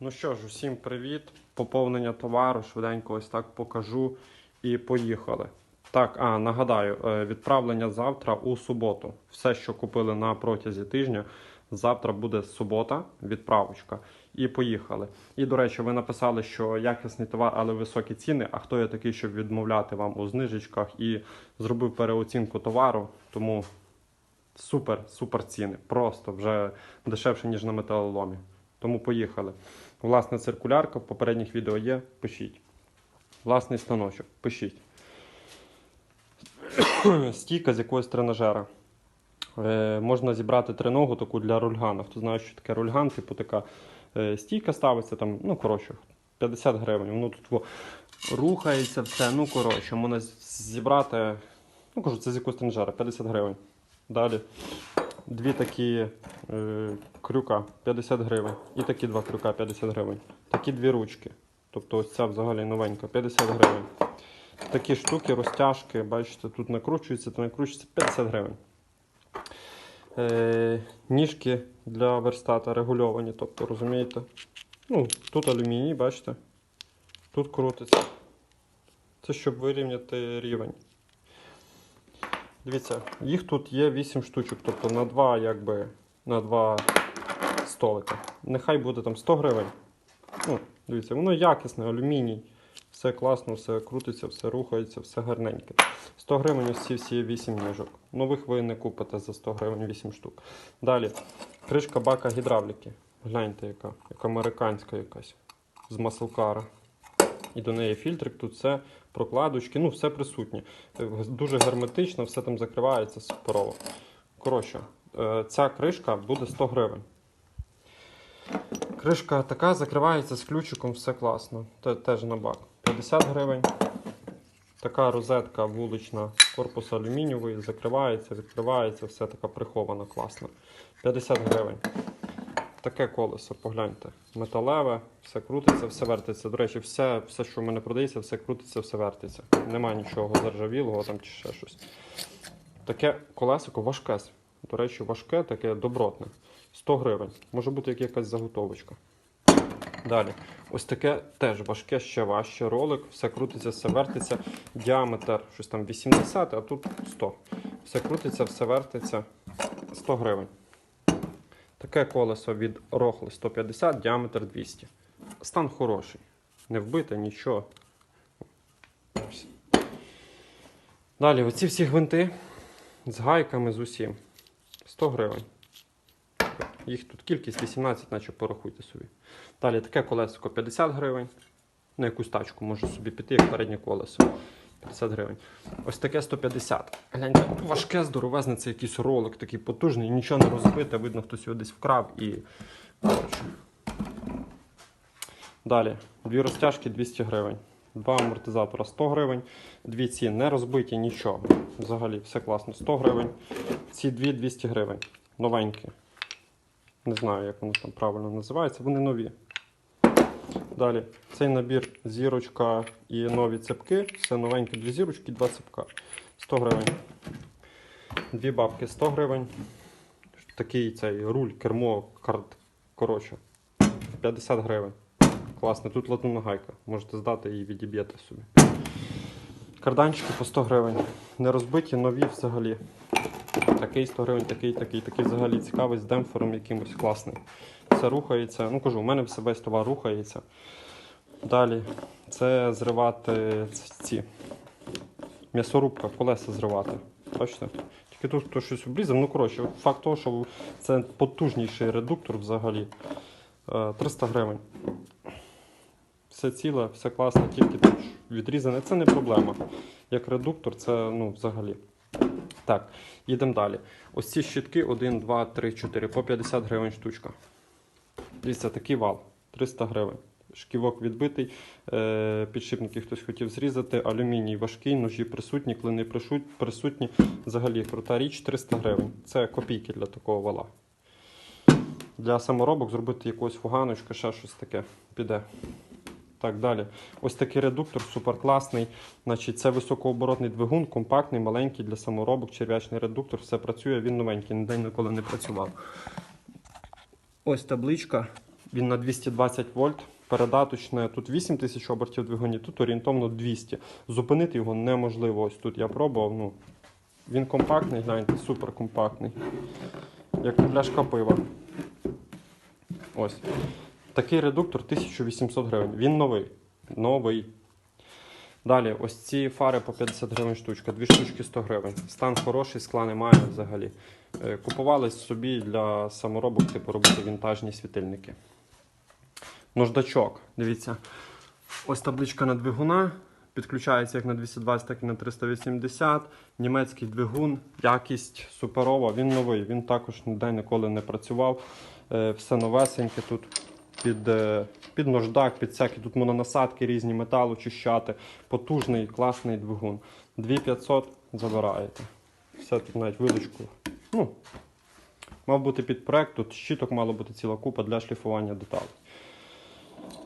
Ну що ж, усім привіт. Поповнення товару, швиденько ось так покажу і поїхали. Так, а нагадаю, е, відправлення завтра у суботу. Все, що купили на протязі тижня, завтра буде субота, відправочка. І поїхали. І до речі, ви написали, що якісний товар, але високі ціни. А хто я такий, щоб відмовляти вам у знижечках і зробив переоцінку товару, тому супер, супер ціни. Просто вже дешевше, ніж на металоломі. Тому поїхали. Власна циркулярка, в попередніх відео є, пишіть. Власний станочок, пишіть. Стійка з якогось тренажера. Е, можна зібрати триногу таку для рульгана. Хто знає, що таке рульган, типу така е, стійка ставиться там, ну коротше, 50 гривень. Воно тут во, рухається все. Ну, коротше, можна зібрати. Ну, кажу, це з якогось тренажера, 50 гривень. Далі. Дві такі е, крюка 50 гривень. І такі два крюка 50 гривень. Такі дві ручки. Тобто ось ця взагалі новенька, 50 гривень. Такі штуки, розтяжки, бачите, тут накручується, то накручується 50 гривень. Е, ніжки для верстата регульовані, тобто, розумієте? Ну, тут алюміній, бачите? Тут крутиться. Це щоб вирівняти рівень. Дивіться, їх тут є 8 штучок, тобто на 2, якби, на 2 столика. Нехай буде там 100 гривень. Ну, дивіться, воно якісне, алюміній. Все класно, все крутиться, все рухається, все гарненьке. 100 гривень ось ці всі 8 ніжок. Нових ви не купите за 100 гривень 8 штук. Далі, кришка бака гідравліки. Гляньте, яка, яка американська якась з маслкара. І до неї фільтрик, тут все, прокладочки, ну все присутнє. Е, Дуже герметично, все там закривається суперово. Коротше, е, ця кришка буде 100 гривень. Кришка така закривається з ключиком, все класно. Теж на бак. 50 гривень. Така розетка вулична, корпус алюмінієвий, закривається, відкривається, все така прихована, класна. 50 гривень. Таке колесо, погляньте. Металеве, все крутиться, все вертиться. До речі, все, все, що в мене продається, все крутиться, все вертиться. Нема нічого заржавілого там чи ще щось. Таке колесико важке. До речі, важке, таке добротне. 100 гривень. Може бути як якась заготовочка. Далі. Ось таке теж важке, ще важче. Ролик, все крутиться, все вертиться. Діаметр щось там 80, а тут 100. Все крутиться, все вертиться. 100 гривень. Таке колесо від Рохли 150, діаметр 200. Стан хороший. Не вбите, нічого. Далі, оці всі гвинти з гайками з усім. 100 гривень. Їх тут кількість 18, наче порахуйте собі. Далі таке колесико 50 гривень. На якусь тачку може собі піти, як переднє колесо. 50 гривень. Ось таке 150. Гляньте, важке, здоровезне, це якийсь ролик такий потужний, нічого не розбите, видно, хтось його десь вкрав і. Далі, дві розтяжки 200 гривень. Два амортизатора 100 гривень. Дві ці не розбиті, нічого. Взагалі, все класно. 100 гривень. Ці дві 200 гривень. Новенькі. Не знаю, як вони там правильно називаються. Вони нові. Далі, цей набір зірочка і нові цепки. Все новеньке, дві зірочки, два цепка. 100 гривень. Дві бабки 100 гривень. Такий цей руль, кермо, карт. Коротше. 50 гривень. Класно, тут латунна гайка. Можете здати і відіб'єте собі. Карданчики по 100 гривень. Не розбиті, нові взагалі. Такий 100 гривень, такий, такий, такий взагалі цікавий з демпфером якимось класний. Все рухається. Ну кажу, у мене все весь товар рухається. Далі це зривати ці м'ясорубка, колеса зривати. Бачите? Тільки тут хто щось обрізав. Ну, коротше, факт того, що це потужніший редуктор взагалі. Е, 300 гривень. Все ціле, все класно, тільки тут відрізане. Це не проблема. Як редуктор, це ну, взагалі. Так, їдемо далі. Ось ці щітки 1, 2, 3, 4 по 50 гривень штучка. Дивіться, такий вал 300 гривень. Шківок відбитий, е, підшипники хтось хотів зрізати, алюміній важкий, ножі присутні, клини присутні. Взагалі крута річ 300 гривень. Це копійки для такого вала. Для саморобок зробити якогось фуганочка, ще щось таке піде. Так, далі. Ось такий редуктор, супер класний. Значить, це високооборотний двигун, компактний, маленький для саморобок, черв'ячний редуктор, все працює, він новенький, ніде ніколи не працював. Ось табличка Він на 220 вольт. Передаточне, тут 8 тисяч обертів двигуні, тут орієнтовно 200. Зупинити його неможливо. Ось тут я пробував. Ну, він компактний, гляньте, супер компактний. Як пляшка пива. Ось. Такий редуктор 1800 гривень. Він новий. Новий. Далі, ось ці фари по 50 гривень штучка, дві штучки 100 гривень. Стан хороший, скла немає взагалі. Е, Купували собі для саморобок, типу робити вінтажні світильники. Нождачок, дивіться. Ось табличка на двигуна. Підключається як на 220, так і на 380. Німецький двигун, якість суперова. Він новий. Він також ніде ніколи не працював. Е, Все новесеньке тут під, е, під нождак, під всякі тут мононасадки різні, метал очищати. Потужний, класний двигун. 2500 забираєте. Все тут навіть вилочку. Ну, мав бути під проект, тут щиток мало бути ціла купа для шліфування деталей.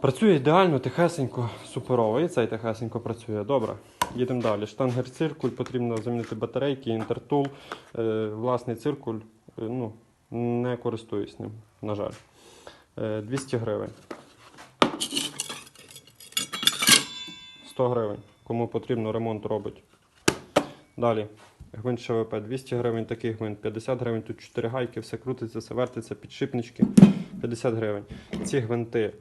Працює ідеально, тихесенько, суперово. І цей тихесенько працює. Добре. Їдемо далі. Штангер циркуль, потрібно замінити батарейки, інтертул. Е, власний циркуль, е, ну, не користуюсь ним, на жаль. Е, 200 гривень. 100 гривень. Кому потрібно, ремонт робить. Далі. Гвинт ШВП 200 гривень, такий гвинт 50 гривень, тут 4 гайки, все крутиться, все вертиться, підшипнички 50 гривень. Ці гвинти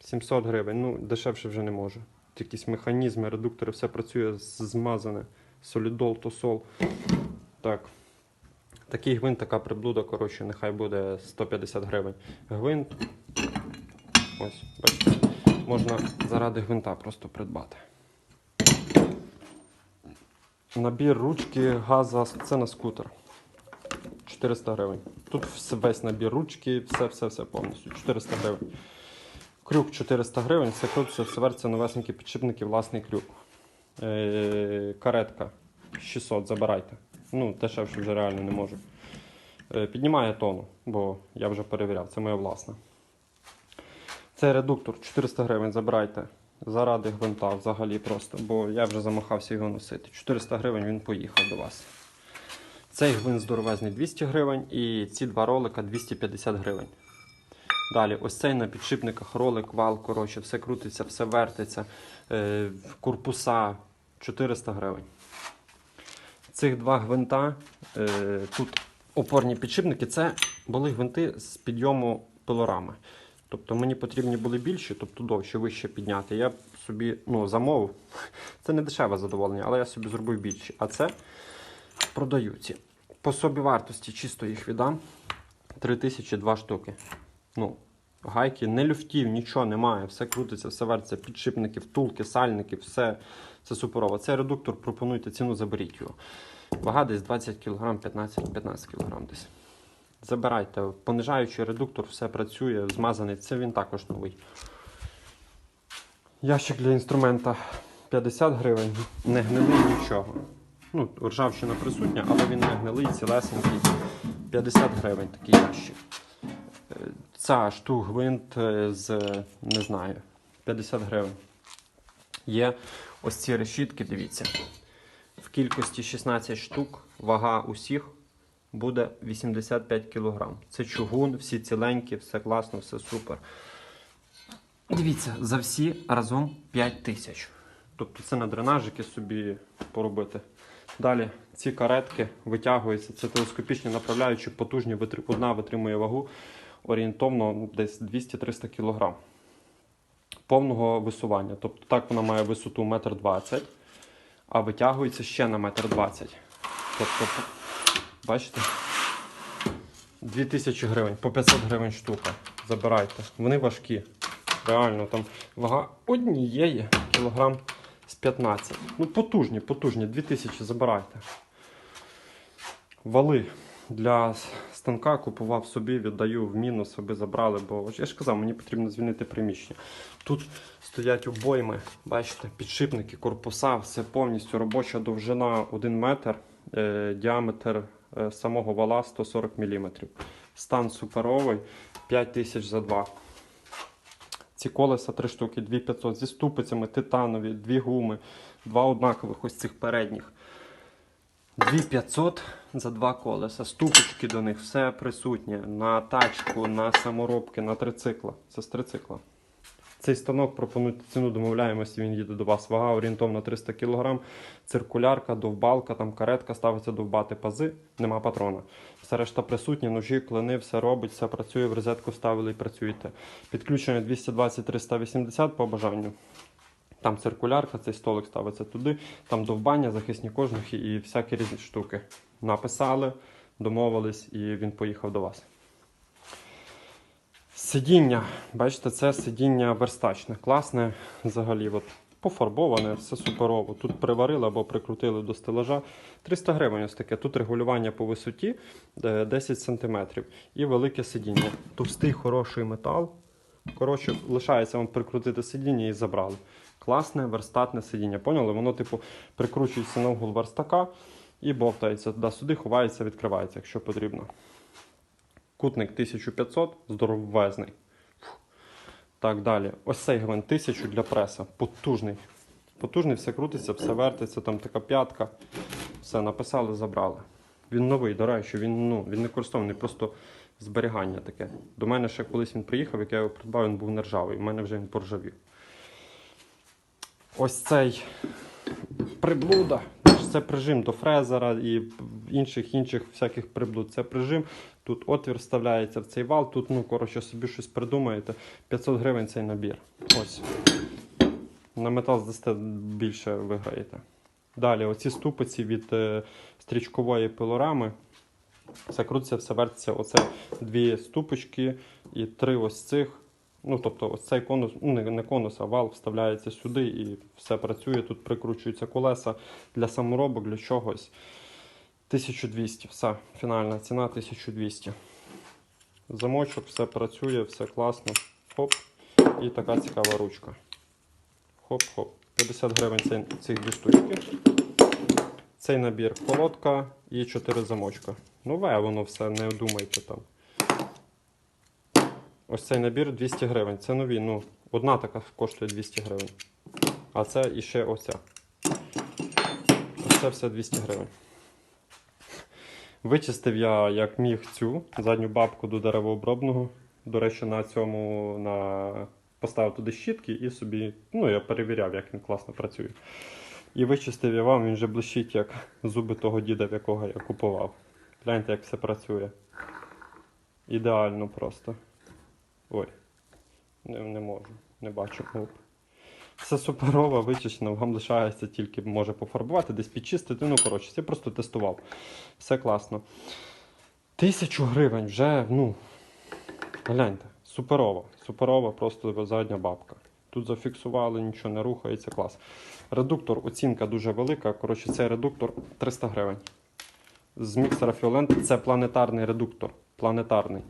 700 гривень, ну дешевше вже не можу. Якісь механізми, редуктори, все працює змазане. Солідол, тосол. Так. Такий гвинт, така приблуда, коротше, нехай буде 150 гривень. Гвинт. Ось, бачите. Можна заради гвинта просто придбати. Набір ручки газа, це на скутер. 400 гривень. Тут весь набір ручки, все-все-все повністю. 400 гривень. Крюк 400 гривень, все крутиться, вертиться новесенькі підшипники, власний крюк. Е, каретка 600, забирайте. Ну, дешевше вже реально не можу. Е, піднімає тону, бо я вже перевіряв, це моя власна. Цей редуктор 400 гривень, забирайте. Заради гвинта взагалі просто, бо я вже замахався його носити. 400 гривень він поїхав до вас. Цей гвинт здоровезний 200 гривень і ці два ролика 250 гривень. Далі, ось цей на підшипниках ролик, вал, коротше, все крутиться, все вертиться. Е, корпуса 400 гривень. Цих два гвинта, е, тут опорні підшипники, це були гвинти з підйому пилорами. Тобто мені потрібні були більші, тобто довше, вище підняти. Я собі ну, замовив. Це не дешеве задоволення, але я собі зробив більші. А це продаю ці. По собі вартості чисто їх віддам. 3000 два штуки. Ну, гайки, не люфтів, нічого немає. Все крутиться, все вертиться, підшипники, втулки, сальники, все це суперово. Цей редуктор пропонуйте ціну, заберіть його. Вага десь 20 кг, 15-15 кг десь. Забирайте. Понижаючий редуктор, все працює, змазаний. Це він також новий. Ящик для інструмента 50 гривень, не гнилий нічого. Ну, ржавчина присутня, але він не гнилий, цілесенький. 50 гривень такий ящик. Ця штук гвинт е, з, не знаю, 50 гривень. Є ось ці решітки, дивіться. В кількості 16 штук, вага усіх буде 85 кг. Це чугун, всі ціленькі, все класно, все супер. Дивіться, за всі разом 5 тисяч. Тобто це на дренажики собі поробити. Далі ці каретки витягуються. Це телескопічні направляючі, потужні, одна витримує вагу орієнтовно ну, десь 200-300 кг. Повного висування. Тобто так вона має висоту 1,20 м, а витягується ще на 1,20 м. Тобто, бачите? 2000 гривень, по 500 гривень штука. Забирайте. Вони важкі. Реально, там вага однієї кілограм з 15. Ну, потужні, потужні. 2000 забирайте. Вали для станка купував собі, віддаю в мінус, аби забрали, бо я ж казав, мені потрібно звільнити приміщення. Тут стоять обойми, бачите, підшипники, корпуса, все повністю робоча довжина 1 метр, е, діаметр е, самого вала 140 мм. Стан суперовий, 5000 за 2. Ці колеса 3 штуки, 2500 зі ступицями, титанові, дві гуми, два однакових ось цих передніх. 2500 за два колеса. Ступочки до них, все присутнє. На тачку, на саморобки, на трицикла. Це з трицикла. Цей станок пропонують ціну, домовляємося, він їде до вас. Вага орієнтовно 300 кг, циркулярка, довбалка, там каретка ставиться довбати пази, нема патрона. Все решта присутні, ножі, клини, все робить, все працює, в розетку вставили і працюєте. Підключення 220-380 по бажанню. Там циркулярка, цей столик ставиться туди, там довбання, захисні кожухи і всякі різні штуки. Написали, домовились і він поїхав до вас. Сидіння, бачите, це сидіння верстачне, класне взагалі. От, пофарбоване, все суперово. Тут приварили або прикрутили до стелажа. 300 гривень ось таке. Тут регулювання по висоті е, 10 см і велике сидіння. Товстий хороший метал. Коротше, лишається вам прикрутити сидіння і забрали. Класне верстатне сидіння. Поняли? Воно, типу, прикручується на угол верстака і бовтається туди-сюди, ховається, відкривається, якщо потрібно. Кутник 1500, здоровезний. Так, далі. Ось цей гвинт 1000 для преса. Потужний. Потужний, все крутиться, все вертиться, там така п'ятка. Все, написали, забрали. Він новий, до речі, він, ну, він не користований, просто зберігання таке. До мене ще колись він приїхав, як я його придбав, він був нержавий. У мене вже він поржавів. Ось цей приблуда. Це прижим до фрезера і інших інших всяких приблуд. Це прижим. Тут отвір вставляється в цей вал. Тут, ну, коротше, собі щось придумаєте. 500 гривень цей набір. Ось. На метал здасте більше виграєте. Далі, оці ступиці від е, стрічкової пилорами. Все крутиться, все вертиться. Оце дві ступочки і три ось цих. Ну, тобто, ось цей конус, ну не, не конус, а вал вставляється сюди і все працює. Тут прикручуються колеса для саморобок, для чогось. 1200. Все, фінальна ціна 1200. Замочок, все працює, все класно. Хоп. І така цікава ручка. Хоп-хоп. 50 гривень цей, цих дві штучки. Цей набір колодка і 4 замочка. Нове воно все, не думайте там. Ось цей набір 200 гривень. Це нові. Ну, одна така коштує 200 гривень. А це іще оця. Ось це все 200 гривень. Вичистив я як міг цю задню бабку до деревообробного. До речі, на цьому на... поставив туди щітки і собі. Ну, я перевіряв, як він класно працює. І вичистив я вам, він вже блищить, як зуби того діда, в якого я купував. Гляньте, як все працює. Ідеально просто. Ой, не, не можу, не бачу. Оп. Все суперово, вичищено, вам лишається тільки може пофарбувати, десь підчистити. Ну, коротше, це просто тестував. Все класно. Тисячу гривень вже, ну, гляньте, суперово. Суперова, просто задня бабка. Тут зафіксували, нічого не рухається, клас. Редуктор, оцінка дуже велика. Коротше, цей редуктор 300 гривень. З міксера Фіолент це планетарний редуктор. Планетарний.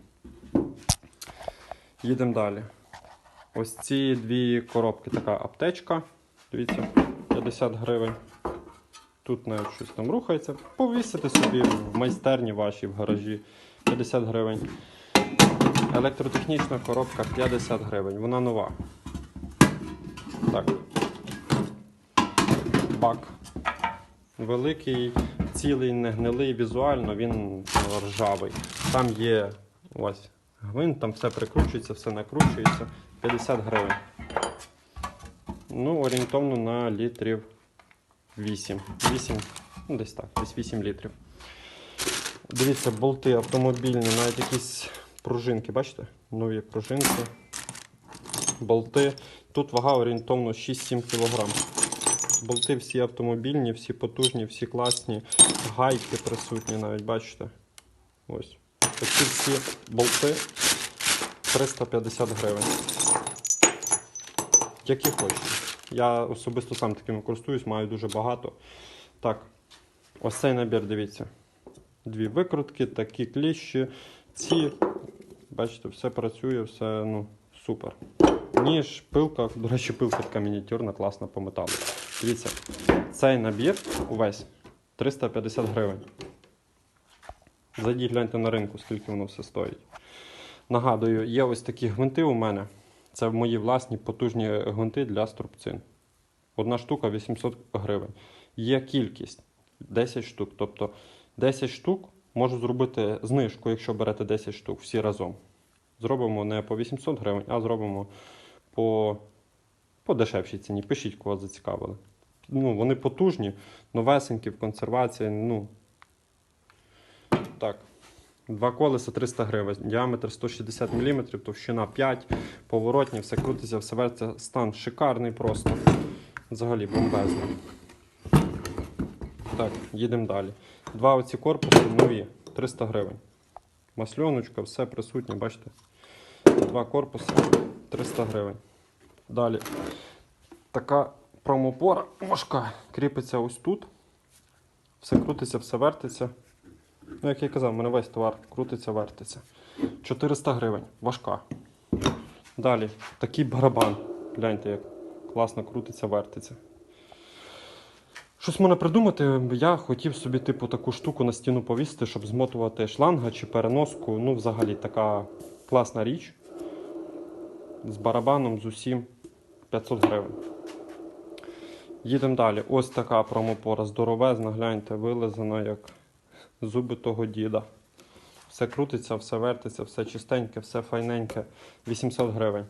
Їдемо далі. Ось ці дві коробки, така аптечка. Дивіться, 50 гривень. Тут навіть щось там рухається. Повісити собі в майстерні вашій в гаражі 50 гривень. Електротехнічна коробка 50 гривень. Вона нова. Так. Бак. Великий, цілий, не гнилий візуально, він ржавий. Там є ось гвинт, там все прикручується, все накручується. 50 гривень. Ну, орієнтовно на літрів 8. 8, ну десь так, десь 8 літрів. Дивіться, болти автомобільні, навіть якісь пружинки, бачите? Нові пружинки. Болти. Тут вага орієнтовно 6-7 кг. Болти всі автомобільні, всі потужні, всі класні. Гайки присутні навіть, бачите? Ось. Оці всі болти 350 гривень. Які хочете. Я особисто сам такими користуюсь, маю дуже багато. Так, ось цей набір, дивіться. Дві викрутки, такі кліщі. Ці, бачите, все працює, все ну, супер. Ніж, пилка, до речі, пилка така мініатюрна, класна по металу. Дивіться, цей набір увесь 350 гривень. Зайдіть, гляньте на ринку, скільки воно все стоїть. Нагадую, є ось такі гвинти у мене. Це мої власні потужні гвинти для струбцин. Одна штука 800 гривень. Є кількість. 10 штук. Тобто 10 штук можу зробити знижку, якщо берете 10 штук всі разом. Зробимо не по 800 гривень, а зробимо по, по дешевшій ціні. Пишіть, кого зацікавили. Ну, вони потужні, новесенькі в консервації. Ну, так. Два колеса 300 гривень, діаметр 160 мм, товщина 5, поворотні, все крутиться, все вертиться. Стан шикарний просто. Взагалі бомбезний. Так, їдемо далі. Два оці корпуси нові, 300 гривень. Масльоночка, все присутнє, бачите? Два корпуси, 300 гривень. Далі. Така промопора важка. Кріпиться ось тут. Все крутиться, все вертиться. Ну, як я казав, у мене весь товар крутиться, вертиться. 400 гривень. Важка. Далі, такий барабан. Гляньте, як класно крутиться, вертиться. Щось можна придумати. Я хотів собі, типу, таку штуку на стіну повісити, щоб змотувати шланга чи переноску. Ну, взагалі, така класна річ. З барабаном, з усім 500 гривень. Їдемо далі. Ось така промопора здоровезна, гляньте, вилизана як зуби того діда. Все крутиться, все вертиться, все чистеньке, все файненьке. 800 гривень.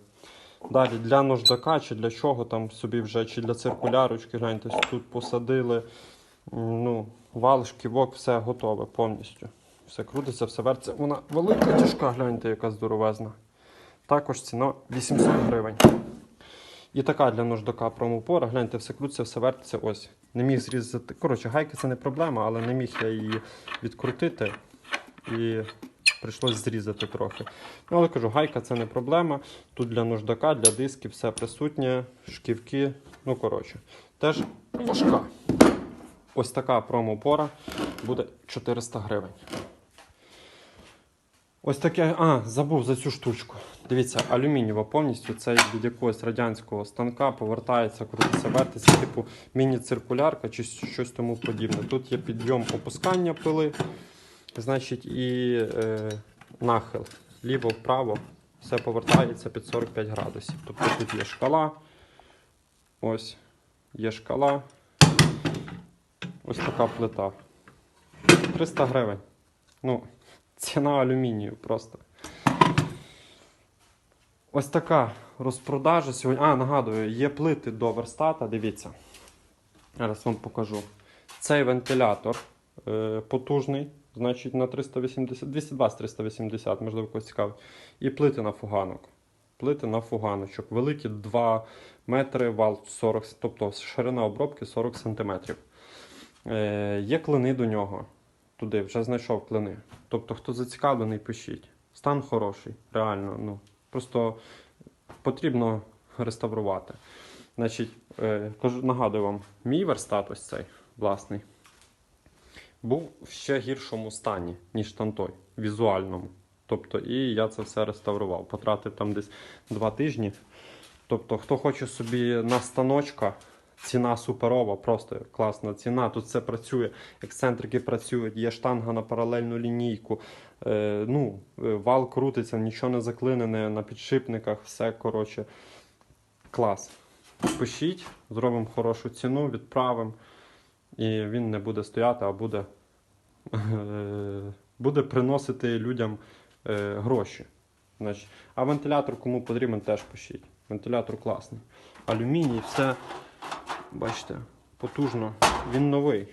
Далі для нождака чи для чого там собі вже, чи для циркулярочки, гляньте, тут посадили. Ну, вал, шківок, все готове повністю. Все крутиться, все вертиться. Вона велика тяжка, гляньте, яка здоровезна. Також ціна 800 гривень. І така для нождака промопора. Гляньте, все крутиться, все вертиться. Ось. Не міг зрізати. Коротше, гайки це не проблема, але не міг я її відкрутити. І прийшлось зрізати трохи. Ну, але кажу, гайка це не проблема. Тут для нуждака, для дисків все присутнє, шківки. Ну, коротше, теж важка. Ось така промопора буде 400 гривень. Ось таке. А, забув за цю штучку. Дивіться, алюмінієва повністю. Це від якогось радянського станка повертається, крутиться, вертиться, типу міні-циркулярка чи щось тому подібне. Тут є підйом опускання пили, значить, і е, нахил. Ліво-вправо, все повертається під 45 градусів. Тобто тут є шкала. Ось, є шкала. Ось така плита. 300 гривень. Ну, ціна алюмінію просто. Ось така розпродажа сьогодні. А, нагадую, є плити до верстата. Дивіться. Зараз вам покажу. Цей вентилятор е, потужний, значить на 380, 220-380, можливо, когось цікавить. І плити на фуганок. Плити на фуганочок. Великі 2 метри вал 40, тобто ширина обробки 40 см. Е, є клини до нього. Туди вже знайшов клини. Тобто, хто зацікавлений, пишіть. Стан хороший, реально. Ну, просто потрібно реставрувати. Значить, е, кажу, нагадую вам, мій верстат ось цей власний був в ще гіршому стані, ніж там той, візуальному. Тобто, і я це все реставрував. Потратив там десь два тижні. Тобто, хто хоче собі на станочка, ціна суперова, просто класна ціна. Тут все працює, ексцентрики працюють, є штанга на паралельну лінійку. Е, ну, е, вал крутиться, нічого не заклинене на підшипниках, все коротше. Клас. Пишіть, зробимо хорошу ціну, відправимо. І він не буде стояти, а буде, е, буде приносити людям е, гроші. Значить, а вентилятор кому потрібен, теж пишіть. Вентилятор класний. Алюміній, все, бачите, потужно. Він новий.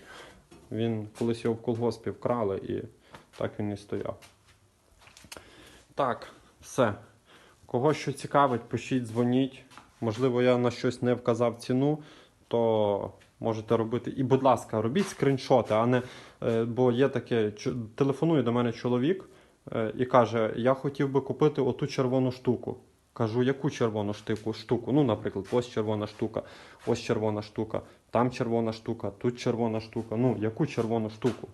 Він колись його в колгоспі вкрали і так він і стояв. Так, все. Кого що цікавить, пишіть, дзвоніть. Можливо, я на щось не вказав ціну, то можете робити. І, будь ласка, робіть скріншоти, а не. е, Бо є таке, телефонує до мене чоловік е, і каже: Я хотів би купити оту червону штуку. Кажу, яку червону штуку? штуку? Ну, наприклад, ось червона штука, ось червона штука, там червона штука, тут червона штука. Ну, яку червону штуку?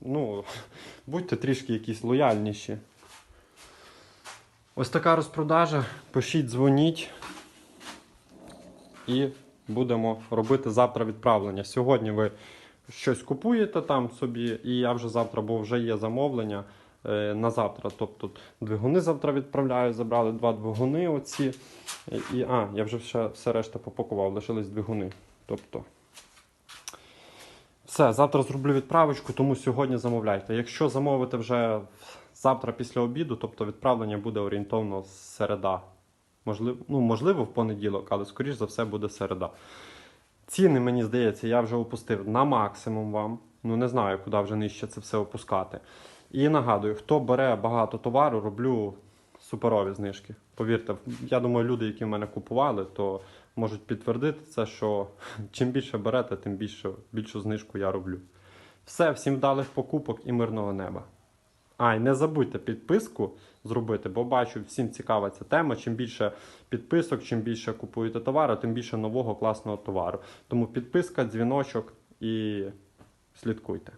Ну, будьте трішки якісь лояльніші. Ось така розпродажа. Пишіть, дзвоніть. І будемо робити завтра відправлення. Сьогодні ви щось купуєте там собі, і я вже завтра, бо вже є замовлення на завтра. Тобто двигуни завтра відправляю, забрали два двигуни оці. І, а, я вже все, все решта попакував, лишились двигуни. Тобто Все, завтра зроблю відправочку, тому сьогодні замовляйте. Якщо замовите вже завтра після обіду, тобто відправлення буде орієнтовно середа. Можливо, ну, можливо, в понеділок, але скоріш за все буде середа. Ціни, мені здається, я вже опустив на максимум вам. Ну не знаю, куди вже нижче це все опускати. І нагадую, хто бере багато товару, роблю суперові знижки. Повірте, я думаю, люди, які в мене купували, то можуть підтвердити це, що чим більше берете, тим більше, більшу знижку я роблю. Все, всім вдалих покупок і мирного неба. А, і не забудьте підписку зробити, бо бачу, всім цікава ця тема. Чим більше підписок, чим більше купуєте товару, тим більше нового класного товару. Тому підписка, дзвіночок і слідкуйте.